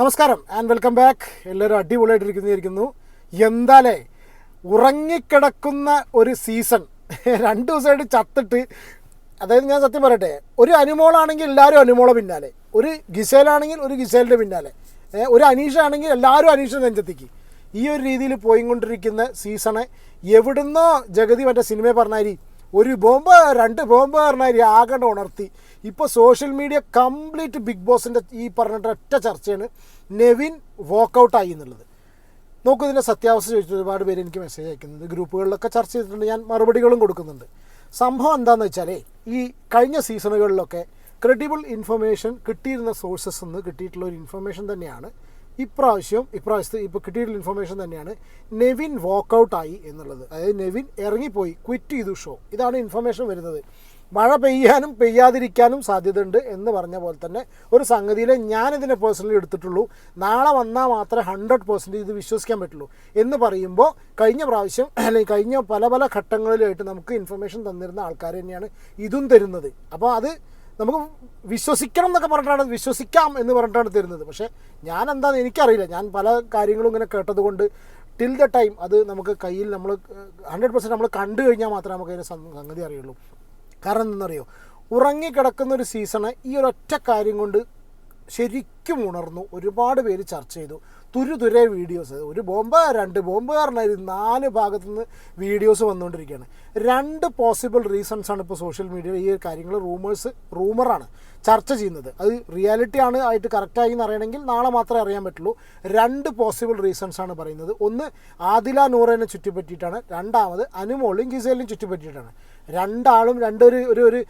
നമസ്കാരം and welcome back എല്ലാവരും അടിപൊളിയായിട്ടിരിക്കുന്നിരിക്കുന്നു എന്താലേ ഉറങ്ങിക്കിടക്കുന്ന ഒരു സീസൺ രണ്ട് ദിവസമായിട്ട് ചത്തിട്ട് അതായത് ഞാൻ സത്യം പറയട്ടെ ഒരു അനുമോളാണെങ്കിൽ എല്ലാവരും അനുമോളെ പിന്നാലെ. ഒരു ഗിസേലാണെങ്കിൽ ഒരു ഗിസേലിന്റെ പിന്നാലെ. ഒരു അനീഷ ആണെങ്കിൽ എല്ലാവരും അനീഷ നെഞ്ചത്തേക്ക്. ഈ ഒരു രീതിയിൽ പോയിക്കൊണ്ടിരിക്കുന്ന സീസണ് എവിടുന്നോ ജഗതി മറ്റേ സിനിമയെ പറഞ്ഞാരി ഒരു ബോംബ് രണ്ട് ബോംബ് പറഞ്ഞാരി ആകെ ഉണർത്തി. ഇപ്പോൾ സോഷ്യൽ മീഡിയ കംപ്ലീറ്റ് ബിഗ് ബോസിന്റെ ഈ പറഞ്ഞിട്ട് ഒറ്റ ചർച്ചയാണ് നെവിൻ വോക്കൗട്ടായി എന്നുള്ളത്. നോക്കൂ ഇതിന്റെ സത്യാവസ്ഥ ചോദിച്ചു ഒരുപാട് പേര് എനിക്ക് മെസ്സേജ് അയക്കുന്നുണ്ട്. ഗ്രൂപ്പുകളിലൊക്കെ ചർച്ച ചെയ്തിട്ടുണ്ട്. ഞാൻ മറുപടികളും കൊടുക്കുന്നുണ്ട്. സംഭവം എന്താണെന്ന് വെച്ചാൽ ഈ കഴിഞ്ഞ സീസണുകളിലൊക്കെ ക്രെഡിബിൾ ഇൻഫർമേഷൻ കിട്ടിയിരുന്ന സോഴ്സസ് നിന്ന് കിട്ടിയിട്ടുള്ള ഒരു ഇൻഫർമേഷൻ തന്നെയാണ്. ഇപ്രാവശ്യം ഇപ്രാവശ്യത്തെ ഇപ്പോൾ കിട്ടിയിട്ടുള്ള ഇൻഫർമേഷൻ തന്നെയാണ് നെവിൻ വോക്കൗട്ടായി എന്നുള്ളത്. അതായത് നെവിൻ ഇറങ്ങിപ്പോയി ക്വിറ്റ് ചെയ്തു ഷോ ഇതാണ് ഇൻഫർമേഷൻ വരുന്നത്. മഴ പെയ്യാനും പെയ്യാതിരിക്കാനും സാധ്യതയുണ്ട് എന്ന് പറഞ്ഞ പോലെ തന്നെ ഒരു സംഗതിയിൽ ഞാനിതിനെ പേഴ്സണലി എടുത്തിട്ടുള്ളൂ. നാളെ വന്നാൽ മാത്രമേ ഹൺഡ്രഡ് പെർസെന്റ് ഇത് വിശ്വസിക്കാൻ പറ്റുള്ളൂ. എന്ന് പറയുമ്പോൾ കഴിഞ്ഞ പ്രാവശ്യം അല്ലെങ്കിൽ കഴിഞ്ഞ പല പല ഘട്ടങ്ങളിലായിട്ട് നമുക്ക് ഇൻഫർമേഷൻ തന്നിരുന്ന ആൾക്കാർ തന്നെയാണ് ഇതും തരുന്നത്. അപ്പോൾ അത് നമുക്ക് വിശ്വസിക്കണം എന്നൊക്കെ പറഞ്ഞിട്ടാണ് വിശ്വസിക്കാം എന്ന് പറഞ്ഞിട്ടാണ് തരുന്നത്. പക്ഷേ ഞാൻ എന്താണെന്ന് എനിക്കറിയില്ല. ഞാൻ പല കാര്യങ്ങളും ഇങ്ങനെ കേട്ടതുകൊണ്ട് ടിൽ ദ ടൈം അത് നമുക്ക് കയ്യിൽ നമ്മൾ ഹൺഡ്രഡ് പെർസെന്റ് നമ്മൾ കണ്ടു കഴിഞ്ഞാൽ മാത്രമേ നമുക്ക് അതിന്റെ സംഗതി അറിയുള്ളൂ. കാരണം എന്തെന്നറിയോ ഉറങ്ങിക്കിടക്കുന്ന ഒരു സീസണ് ഈ ഒരൊറ്റ കാര്യം കൊണ്ട് ശരിക്കും ഉണർന്നു. ഒരുപാട് പേര് ചർച്ച ചെയ്തു. തുരുതുരെ വീഡിയോസ്. ഒരു ബോംബ് രണ്ട് ബോംബ് കാരണമായിരുന്നു നാല് ഭാഗത്തു നിന്ന് വീഡിയോസ് വന്നുകൊണ്ടിരിക്കുകയാണ്. രണ്ട് പോസിബിൾ റീസൺസ് ആണ് ഇപ്പോൾ സോഷ്യൽ മീഡിയയിൽ ഈ കാര്യങ്ങൾ റൂമേഴ്സ് റൂമറാണ് ചർച്ച ചെയ്യുന്നത്. അത് റിയാലിറ്റി ആണ് ആയിട്ട് കറക്റ്റായി എന്ന് അറിയണമെങ്കിൽ നാളെ മാത്രമേ അറിയാൻ പറ്റുള്ളൂ. രണ്ട് പോസിബിൾ റീസൺസ് ആണ് പറയുന്നത്. ഒന്ന് ആദില നൂറിനെ ചുറ്റിപ്പറ്റിയിട്ടാണ്. രണ്ടാമത് അനുമോളും ഗിസേലിനും ചുറ്റിപ്പറ്റിയിട്ടാണ്. രണ്ടാളും രണ്ടൊരു ഒരു ഒരു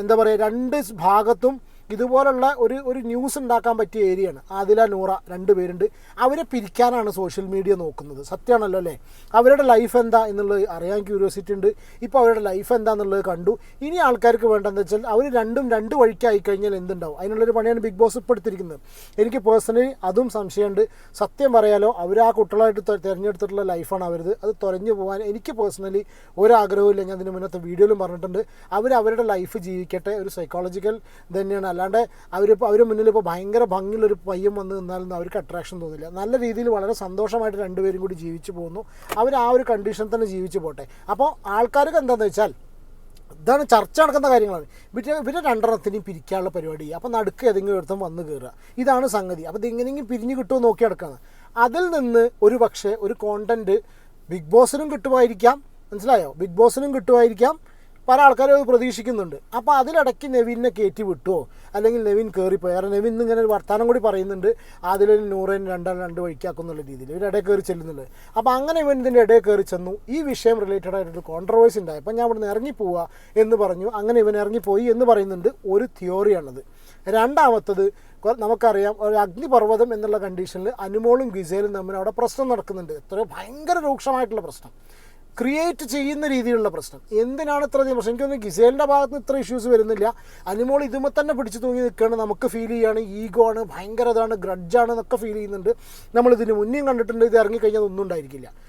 എന്താ പറയുക രണ്ട് ഭാഗത്തും ഇതുപോലുള്ള ഒരു ഒരു ന്യൂസ് ഉണ്ടാക്കാൻ പറ്റിയ ഏരിയയാണ് ആദില നൂറ രണ്ട് പേരുണ്ട്. അവരെ പിരിക്കാനാണ് സോഷ്യൽ മീഡിയ നോക്കുന്നത്. സത്യമാണല്ലോ അല്ലേ? അവരുടെ ലൈഫ് എന്താ എന്നുള്ളത് അറിയാൻ ക്യൂരിയോസിറ്റി ഉണ്ട്. ഇപ്പോൾ അവരുടെ ലൈഫ് എന്താണെന്നുള്ളത് കണ്ടു. ഇനി ആൾക്കാർക്ക് വേണ്ടതെന്ന് വെച്ചാൽ അവർ രണ്ടും രണ്ട് വഴിക്കായി കഴിഞ്ഞാൽ എന്തുണ്ടാവും? അതിനുള്ളൊരു പണിയാണ് ബിഗ് ബോസ് ഇപ്പോൾ എടുത്തിരിക്കുന്നത്. എനിക്ക് പേഴ്സണലി അതും സംശയമുണ്ട്. സത്യം പറയാലോ അവർ ആ കുട്ടികളായിട്ട് തിരഞ്ഞെടുത്തിട്ടുള്ള ലൈഫാണ് അവരത്. അത് തുറഞ്ഞു പോകാൻ എനിക്ക് പേഴ്സണലി ഒരാഗ്രഹവും ഇല്ല. ഞാൻ അതിന് മുന്നത്തെ വീഡിയോയിലും പറഞ്ഞിട്ടുണ്ട്. അവർ അവരുടെ ലൈഫ് ജീവിക്കട്ടെ. ഒരു സൈക്കോളജിക്കൽ തന്നെയാണ്. അല്ലാണ്ട് അവരിപ്പോൾ അവർ മുന്നിൽ ഇപ്പോൾ ഭയങ്കര ഭംഗിയുള്ളൊരു പയ്യം വന്ന് നിന്നാലൊന്നും അവർക്ക് അട്രാക്ഷൻ തോന്നില്ല. നല്ല രീതിയിൽ വളരെ സന്തോഷമായിട്ട് രണ്ടുപേരും കൂടി ജീവിച്ചു പോകുന്നു. അവർ ആ ഒരു കണ്ടീഷൻ തന്നെ ജീവിച്ചു പോട്ടെ. അപ്പോൾ ആൾക്കാർക്ക് എന്താണെന്ന് വെച്ചാൽ ഇതാണ് ചർച്ച നടക്കുന്ന കാര്യങ്ങളാണ്. പിന്നെ പിന്നെ രണ്ടെണ്ണത്തിനെയും പിരിക്കാനുള്ള പരിപാടി. അപ്പോൾ നടുക്ക് ഏതെങ്കിലും ഒരുത്തം വന്ന് കയറുക ഇതാണ് സംഗതി. അപ്പോൾ ഇത് എങ്ങനെയെങ്കിലും പിരിഞ്ഞ് കിട്ടുമോ നോക്കി നടക്കുകയാണ് അതിൽ നിന്ന് ഒരു പക്ഷേ ഒരു കോണ്ടന്റ് ബിഗ് ബോസിനും കിട്ടുമായിരിക്കാം. മനസ്സിലായോ? ബിഗ് ബോസിനും കിട്ടുമായിരിക്കാം. പല ആൾക്കാരും പ്രതീക്ഷിക്കുന്നുണ്ട്. അപ്പോൾ അതിലിടയ്ക്ക് നെവിനെ കയറ്റി വിട്ടുവോ അല്ലെങ്കിൽ നെവിൻ കയറിപ്പോയി കാരണം നെവിൻ ഇങ്ങനെ ഒരു വർത്തമാനം കൂടി പറയുന്നുണ്ട്. അതിലൊരു നൂറേൻ രണ്ടാം രണ്ട് വഴിക്കാക്കുന്നുള്ള രീതിയിൽ ഇവർ ഇടയിൽ കയറി ചെല്ലുന്നുണ്ട്. അപ്പോൾ അങ്ങനെ ഇവൻ ഇതിന്റെ ഇടയിൽ കയറി ചെന്നു. ഈ വിഷയം റിലേറ്റഡ് ആയിട്ടൊരു കോൺട്രവേഴ്സി ഉണ്ടായി. അപ്പോൾ ഞാൻ ഇവിടുന്ന് ഇറങ്ങിപ്പോവുക എന്ന് പറഞ്ഞു. അങ്ങനെ ഇവൻ ഇറങ്ങിപ്പോയി എന്ന് പറയുന്നുണ്ട് ഒരു തിയോറിയാണത് രണ്ടാമത്തത് നമുക്കറിയാം ഒരു അഗ്നിപർവതം എന്നുള്ള കണ്ടീഷനിൽ അനുമോളും ഗിസേലും തമ്മിൽ അവിടെ പ്രശ്നം നടക്കുന്നുണ്ട്. എത്രയോ ഭയങ്കര രൂക്ഷമായിട്ടുള്ള പ്രശ്നം. ക്രിയേറ്റ് ചെയ്യുന്ന രീതിയിലുള്ള പ്രശ്നം. എന്തിനാണ് ഇത്രയധികം പ്രശ്നം? എനിക്കൊന്നും ഗിസേലിന്റെ ഭാഗത്ത് നിന്ന് ഇത്ര ഇഷ്യൂസ് വരുന്നില്ല. അനിമോൾ ഇതുമ്പോൾ തന്നെ പിടിച്ചു തൂങ്ങി നിൽക്കുകയാണ്. നമുക്ക് ഫീൽ ചെയ്യാണ്. ഈഗോ ആണ്. ഭയങ്കര ഇതാണ്. ഗ്രഡ്ജാണ് എന്നൊക്കെ ഫീൽ ചെയ്യുന്നുണ്ട്. നമ്മളിതിന് മുന്നേയും കണ്ടിട്ടുണ്ട്. ഇത് ഇറങ്ങിക്കഴിഞ്ഞാൽ ഒന്നും ഉണ്ടായിരിക്കില്ല.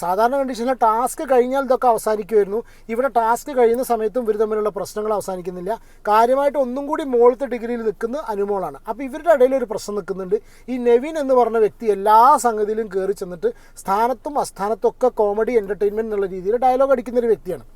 സാധാരണ കണ്ടീഷനിൽ ടാസ്ക് കഴിഞ്ഞാൽ ഇതൊക്കെ അവസാനിക്കുമായിരുന്നു ഇവിടെ ടാസ്ക് കഴിയുന്ന സമയത്തും ഇവർ തമ്മിലുള്ള പ്രശ്നങ്ങൾ അവസാനിക്കുന്നില്ല. കാര്യമായിട്ട് ഒന്നും കൂടി മോളത്തെ ഡിഗ്രിയിൽ നിൽക്കുന്ന അനുമോളാണ്. അപ്പോൾ ഇവരുടെ ഇടയിൽ ഒരു പ്രശ്നം നിൽക്കുന്നുണ്ട്. ഈ നെവിൻ എന്ന് പറഞ്ഞ വ്യക്തി എല്ലാ സംഗതിയിലും കയറി ചെന്നിട്ട് സ്ഥാനത്തും അസ്ഥാനത്തും ഒക്കെ കോമഡി എന്റർടൈൻമെന്റ് എന്നുള്ള രീതിയിൽ ഡയലോഗ് അടിക്കുന്ന ഒരു വ്യക്തിയാണ്.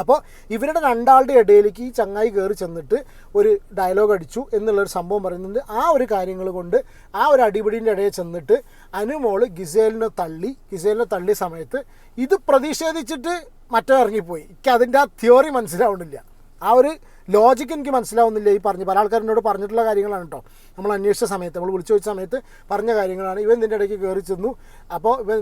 അപ്പോൾ ഇവരുടെ രണ്ടാളുടെ ഇടയിലേക്ക് ഈ ചങ്ങായി കയറി ചെന്നിട്ട് ഒരു ഡയലോഗ് അടിച്ചു എന്നുള്ളൊരു സംഭവം പറയുന്നുണ്ട്. ആ ഒരു കാര്യങ്ങൾ കൊണ്ട് ആ ഒരു അടിപിടീന്റെ ഇടയിൽ ചെന്നിട്ട് അനുമോൾ ഗിസേലിനെ തള്ളി ഗിസേലിനെ തള്ളിയ സമയത്ത് ഇത് പ്രതിഷേധിച്ചിട്ട് മറ്റോ ഇറങ്ങിപ്പോയി. എനിക്ക് അതിന്റെ ആ തിയോറി മനസ്സിലാവുന്നില്ല. ആ ഒരു ലോജിക്ക് എനിക്ക് മനസ്സിലാവുന്നില്ല. ഈ പറഞ്ഞ് പല ആൾക്കാരോട് പറഞ്ഞിട്ടുള്ള കാര്യങ്ങളാണ് കേട്ടോ. നമ്മൾ അന്വേഷിച്ച സമയത്ത് നമ്മൾ വിളിച്ചു ചോദിച്ച സമയത്ത് പറഞ്ഞ കാര്യങ്ങളാണ്. ഇവൻ ഇതിന്റെ ഇടയ്ക്ക് കയറി ചെന്നു. അപ്പോൾ ഇവൻ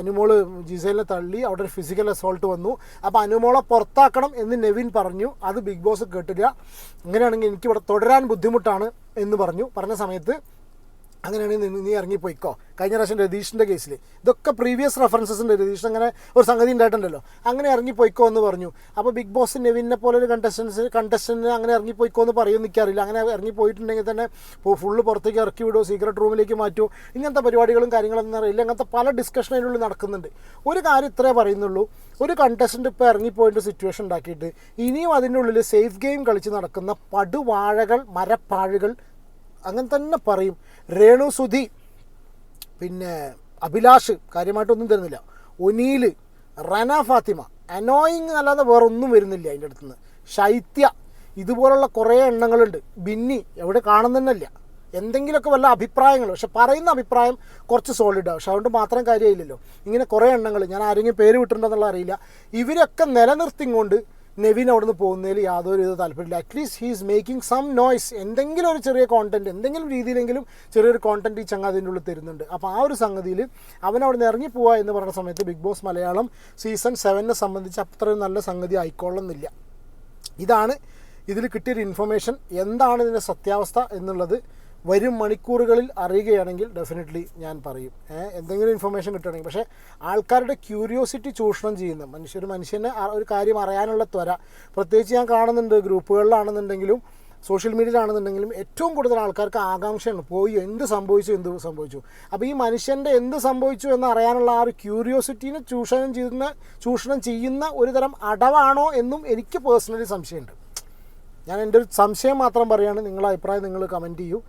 അനുമോൾ ജിസേലിനെ തള്ളി അവിടെ ഒരു ഫിസിക്കൽ അസോൾട്ട് വന്നു. അപ്പോൾ അനുമോളെ പുറത്താക്കണം എന്ന് നെവിൻ പറഞ്ഞു. അത് ബിഗ് ബോസ് കേട്ടില്ല. അങ്ങനെയാണെങ്കിൽ എനിക്കിവിടെ തുടരാൻ ബുദ്ധിമുട്ടാണ് എന്ന് പറഞ്ഞു. പറഞ്ഞ സമയത്ത് അങ്ങനെയാണെങ്കിൽ നീ- ഇറങ്ങിപ്പോയിക്കോ. കഴിഞ്ഞ പ്രാവശ്യം രതീഷിന്റെ കേസിൽ ഇതൊക്കെ പ്രീവിയസ് റെഫറൻസസ് ഉണ്ട്. രതീഷ് അങ്ങനെ ഒരു സംഗതി ഉണ്ടായിട്ടുണ്ടല്ലോ. അങ്ങനെ ഇറങ്ങിപ്പോയിക്കോ എന്ന് പറഞ്ഞു. അപ്പോൾ ബിഗ് ബോസ് നെവിനെ പോലെ ഒരു കണ്ടസ്റ്റൻസ് കണ്ടസ്റ്റന്റിന് അങ്ങനെ ഇറങ്ങിപ്പോയിക്കോ എന്ന് പറയുമെന്ന് എനിക്കറിയില്ല. അങ്ങനെ ഇറങ്ങിപ്പോയിട്ടുണ്ടെങ്കിൽ തന്നെ ഫുള്ള് പുറത്തേക്ക് ഇറക്കി വിടുമോ സീക്രട്ട് റൂമിലേക്ക് മാറ്റുമോ ഇങ്ങനത്തെ പരിപാടികളും കാര്യങ്ങളൊന്നും അറിയില്ല. അങ്ങനത്തെ പല ഡിസ്കഷൻ അതിനുള്ളിൽ നടക്കുന്നുണ്ട്. ഒരു കാര്യം ഇത്രേ പറയുന്നുള്ളൂ. ഒരു കണ്ടസ്റ്റന്റ് ഇപ്പോൾ ഇറങ്ങിപ്പോയിട്ട് സിറ്റുവേഷൻ ഉണ്ടാക്കിയിട്ട് ഇനിയും അതിന്റെ ഉള്ളിൽ സേഫ് ഗെയിം കളിച്ച് നടക്കുന്ന പടുവാഴകൾ മരപ്പാഴുകൾ അങ്ങനെ തന്നെ പറയും. രേണു സുധി പിന്നെ അഭിലാഷ് കാര്യമായിട്ടൊന്നും തരുന്നില്ല. ഒനീൽ റന ഫാത്തിമ. അനോയിങ് അല്ലാതെ വേറെ ഒന്നും വരുന്നില്ല അതിന്റെ അടുത്തുനിന്ന്. ശൈത്യ ഇതുപോലുള്ള കുറേ എണ്ണങ്ങളുണ്ട്. ബിന്നി എവിടെ കാണുന്നില്ല എന്തെങ്കിലുമൊക്കെ വല്ല അഭിപ്രായങ്ങൾ. പക്ഷെ പറയുന്ന അഭിപ്രായം കുറച്ച് സോളിഡാണ് പക്ഷെ അതുകൊണ്ട് മാത്രം കാര്യമില്ലല്ലോ ഇങ്ങനെ കുറേ എണ്ണങ്ങൾ. ഞാൻ ആരെങ്കിലും പേര് വിട്ടിട്ടുണ്ടെന്നുള്ള അറിയില്ല. ഇവരൊക്കെ നിലനിർത്തിക്കൊണ്ട് നെവിൻ അവിടുന്ന് പോകുന്നതിൽ യാതൊരു വിധ താല്പര്യമില്ല. At least he's making some noise എന്തെങ്കിലും ഒരു ചെറിയ കോണ്ടന്റ് എന്തെങ്കിലും രീതിയിലെങ്കിലും ചെറിയൊരു കോണ്ടന്റ് ഈ ചങ്ങ അതിന്റെ ഉള്ളിൽ തരുന്നുണ്ട്. അപ്പോൾ ആ ഒരു സംഗതിയിൽ അവൻ അവിടെ നിന്ന് ഇറങ്ങി പോവുക എന്ന് പറയുന്ന സമയത്ത് ബിഗ് ബോസ് മലയാളം സീസൺ സെവനെ സംബന്ധിച്ച് അത്രയും നല്ല സംഗതി ആയിക്കൊള്ളുന്നില്ല. ഇതാണ് ഇതിൽ കിട്ടിയൊരു ഇൻഫർമേഷൻ എന്താണ് ഇതിന്റെ സത്യാവസ്ഥ എന്നുള്ളത് വരും മണിക്കൂറുകളിൽ അറിയുകയാണെങ്കിൽ ഡെഫിനറ്റ്ലി ഞാൻ പറയും. എന്തെങ്കിലും ഇൻഫർമേഷൻ കിട്ടുകയാണെങ്കിൽ. പക്ഷേ ആൾക്കാരുടെ ക്യൂരിയോസിറ്റി ചൂഷണം ചെയ്യുന്ന മനുഷ്യ മനുഷ്യനെ മനുഷ്യന് ഒരു കാര്യം അറിയാനുള്ള ത്വര പ്രത്യേകിച്ച് ഞാൻ കാണുന്നുണ്ട് ഗ്രൂപ്പുകളിലാണെന്നുണ്ടെങ്കിലും സോഷ്യൽ മീഡിയയിലാണെന്നുണ്ടെങ്കിലും ഏറ്റവും കൂടുതൽ ആൾക്കാർക്ക് ആകാംക്ഷയാണ്. പോയി എന്ത് സംഭവിച്ചു എന്ത് സംഭവിച്ചു? അപ്പോൾ ഈ മനുഷ്യന്റെ എന്ത് സംഭവിച്ചു എന്ന് അറിയാനുള്ള ആ ഒരു ക്യൂരിയോസിറ്റീനെ ചൂഷണം ചെയ്യുന്ന ചൂഷണം ചെയ്യുന്ന ഒരു തരം അടവാണോ എന്നും എനിക്ക് പേഴ്സണലി സംശയമുണ്ട്. ഞാൻ എന്റെ ഒരു സംശയം മാത്രം പറയുകയാണ് നിങ്ങളുടെ അഭിപ്രായം നിങ്ങൾ കമന്റ് ചെയ്യൂ.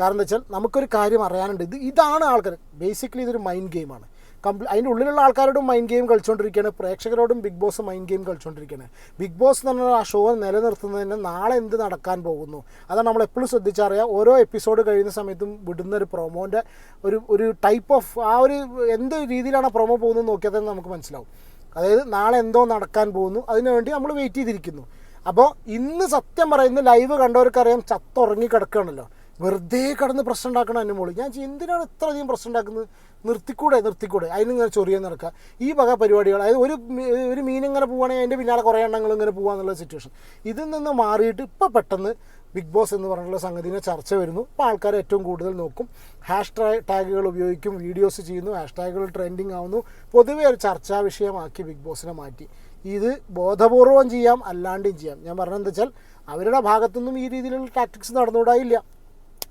കാരണം എന്താ വെച്ചാൽ നമുക്കൊരു കാര്യം അറിയാനുണ്ട്. ഇത് ഇതാണ് ആൾക്കാർ ബേസിക്കലി ഇതൊരു മൈൻഡ് ഗെയിമാണ് കംപ്ലീ അതിന്റെ ഉള്ളിലുള്ള ആൾക്കാരോടും മൈൻഡ് ഗെയിം കളിച്ചുകൊണ്ടിരിക്കുകയാണ് പ്രേക്ഷകരോടും ബിഗ് ബോസ് മൈൻഡ് ഗെയിം കളിച്ചുകൊണ്ടിരിക്കുകയാണ് ബിഗ് ബോസ് എന്ന് പറഞ്ഞാൽ ആ ഷോ നിലനിർത്തുന്നതിന് നാളെ എന്ത് നടക്കാൻ പോകുന്നു? അതാണ് നമ്മൾ എപ്പോഴും ശ്രദ്ധിച്ചറിയാം ഓരോ എപ്പിസോഡ് കഴിയുന്ന സമയത്തും വിടുന്ന ഒരു പ്രൊമോന്റെ ഒരു ഒരു ടൈപ്പ് ഓഫ് ആ ഒരു എന്ത് രീതിയിലാണ് പ്രൊമോ പോകുന്നത് നോക്കിയാൽ തന്നെ നമുക്ക് മനസ്സിലാവും. അതായത് നാളെ എന്തോ നടക്കാൻ പോകുന്നു. അതിനുവേണ്ടി നമ്മൾ വെയിറ്റ് ചെയ്തിരിക്കുന്നു. അപ്പോൾ ഇന്ന് സത്യം പറയുന്ന ലൈവ് കണ്ടവർക്കറിയാം ചത്തുറങ്ങി കിടക്കുകയാണല്ലോ. വെറുതെ കടന്ന് പ്രശ്നം ഉണ്ടാക്കണം എന്റെ മോൾ. ഞാൻ എന്തിനാണ് ഇത്ര അധികം പ്രശ്നം ഉണ്ടാക്കുന്നത്? നിർത്തിക്കൂടെ? നിർത്തിക്കൂടെ? അതിന് ഇങ്ങനെ ചൊറിയാൻ നടക്കുക. ഈ വക പരിപാടികൾ അതായത് ഒരു ഒരു മീൻ ഇങ്ങനെ പോവുകയാണെങ്കിൽ അതിന്റെ പിന്നാലെ കുറേ എണ്ണങ്ങൾ ഇങ്ങനെ പോകാന്നുള്ള സിറ്റുവേഷൻ ഇതിൽ നിന്ന് മാറിയിട്ട് ഇപ്പോൾ പെട്ടെന്ന് ബിഗ് ബോസ് എന്ന് പറഞ്ഞിട്ടുള്ള സംഗതിനെ ചർച്ച വരുന്നു. ഇപ്പോൾ ആൾക്കാർ ഏറ്റവും കൂടുതൽ നോക്കും. ഹാഷ് ടാഗുകൾ ഉപയോഗിക്കും വീഡിയോസ് ചെയ്യുന്നു ഹാഷ് ടാഗുകൾ ട്രെൻഡിങ് ആവുന്നു. പൊതുവെ ഒരു ചർച്ചാ വിഷയമാക്കി ബിഗ് ബോസിനെ മാറ്റി. ഇത് ബോധപൂർവം ചെയ്യാം അല്ലാണ്ടും ചെയ്യാം. ഞാൻ പറഞ്ഞത് വെച്ചാൽ അവരുടെ ഭാഗത്തുനിന്നും ഈ രീതിയിലുള്ള ടാക്ടിക്സ് നടന്നുകൂടായില്ല.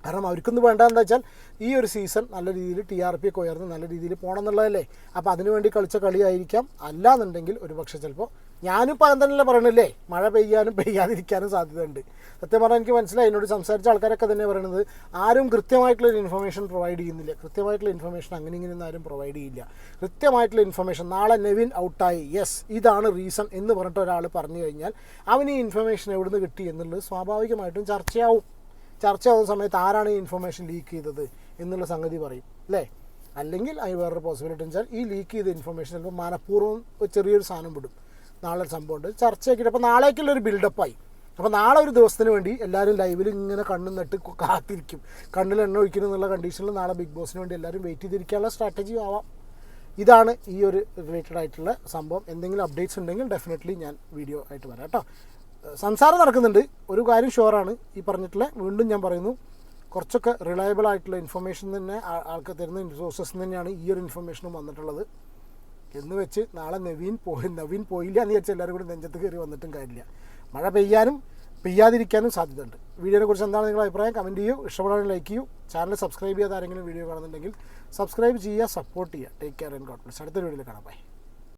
കാരണം അവർക്കൊന്നും വേണ്ട എന്താ വെച്ചാൽ ഈ ഒരു സീസൺ നല്ല രീതിയിൽ ടി ആർ പി ഒക്കെ ഉയർന്ന് നല്ല രീതിയിൽ പോകണം എന്നുള്ളതല്ലേ അപ്പോൾ അതിനുവേണ്ടി കളിച്ച കളിയായിരിക്കാം. അല്ലാന്നുണ്ടെങ്കിൽ ഒരു പക്ഷേ ചിലപ്പോൾ ഞാനിപ്പോൾ പറയാൻ തന്നെയല്ലേ പറയണില്ലേ മഴ പെയ്യാനും പെയ്യാതിരിക്കാനും സാധ്യതയുണ്ട്. സത്യം പറഞ്ഞാൽ എനിക്ക് മനസ്സിലായി. എന്നോട് സംസാരിച്ച ആൾക്കാരൊക്കെ തന്നെ പറയുന്നത് ആരും കൃത്യമായിട്ടുള്ള ഒരു ഇൻഫർമേഷൻ പ്രൊവൈഡ് ചെയ്യുന്നില്ല. കൃത്യമായിട്ടുള്ള ഇൻഫർമേഷൻ അങ്ങനെ ഇങ്ങനെ ആരും പ്രൊവൈഡ് ചെയ്യില്ല. കൃത്യമായിട്ടുള്ള ഇൻഫർമേഷൻ നാളെ നെവിൻ ഔട്ടായി. യെസ് ഇതാണ് റീസൺ എന്ന് പറഞ്ഞിട്ട് ഒരാൾ പറഞ്ഞു കഴിഞ്ഞാൽ അവന് ഈ ഇൻഫർമേഷൻ എവിടുന്ന് കിട്ടി എന്നുള്ളത് സ്വാഭാവികമായിട്ടും ചർച്ചയാവും. ചർച്ചയാവുന്ന സമയത്ത് ആരാണ് ഈ ഇൻഫർമേഷൻ ലീക്ക് ചെയ്തത് എന്നുള്ള സംഗതി പറയും അല്ലേ? അല്ലെങ്കിൽ അതിന് വേറൊരു പോസിബിലിറ്റി വെച്ചാൽ ഈ ലീക്ക് ചെയ്ത ഇൻഫർമേഷൻ ചിലപ്പോൾ മനഃപൂർവം ചെറിയൊരു സാധനം വിടും. നാളെ ഒരു സംഭവമുണ്ട് ചർച്ചയാക്കിയിട്ട് അപ്പോൾ നാളേക്കുള്ള ഒരു ബിൽഡപ്പായി അപ്പോൾ നാളെ ഒരു ദിവസത്തിന് വേണ്ടി എല്ലാവരും ലൈവിൽ ഇങ്ങനെ കണ്ണും നട്ട് കാത്തിരിക്കും. കണ്ണിൽ എണ്ണ ഒഴിക്കുന്നു എന്നുള്ള കണ്ടീഷനിൽ നാളെ ബിഗ് ബോസിന് വേണ്ടി എല്ലാവരും വെയിറ്റ് ചെയ്തിരിക്കാനുള്ള സ്ട്രാറ്റജി ആവാം. ഇതാണ് ഈ ഒരു റിലേറ്റഡ് ആയിട്ടുള്ള സംഭവം. എന്തെങ്കിലും അപ്ഡേറ്റ്സ് ഉണ്ടെങ്കിൽ ഡെഫിനറ്റ്ലി ഞാൻ വീഡിയോ ആയിട്ട് വരാം കേട്ടോ. സംസാരം നടക്കുന്നുണ്ട്. ഒരു കാര്യം ഷുവറാണ് ഈ പറഞ്ഞിട്ടുള്ള വീണ്ടും ഞാൻ പറയുന്നു. കുറച്ചൊക്കെ റിലയബിൾ ആയിട്ടുള്ള ഇൻഫർമേഷൻ തന്നെ ആൾക്ക് തരുന്ന സോഴ്സസ് തന്നെയാണ് ഈ ഒരു ഇൻഫർമേഷനും വന്നിട്ടുള്ളത്. എന്ന് വെച്ച് നാളെ നവീൻ പോയി നവീൻ പോയില്ല എന്ന് വിചാരിച്ച് എല്ലാവരും കൂടി നെഞ്ചത്ത് കയറി വന്നിട്ടും കാര്യമില്ല. മഴ പെയ്യാനും പെയ്യാതിരിക്കാനും സാധ്യതയുണ്ട്. വീഡിയോനെ കുറിച്ച് എന്താണ് നിങ്ങളുടെ അഭിപ്രായം? കമന്റ് ചെയ്യൂ. ഇഷ്ടപ്പെടാൻ ലൈക്ക് ചെയ്യൂ. ചാനൽ സബ്സ്ക്രൈബ് ചെയ്യാതെ ആരെങ്കിലും വീഡിയോ കാണുന്നുണ്ടെങ്കിൽ സബ്സ്ക്രൈബ് ചെയ്യുക സപ്പോർട്ട് ചെയ്യുക. Take care and God bless അടുത്തൊരു വീഡിയോയിൽ കാണാം. ബൈ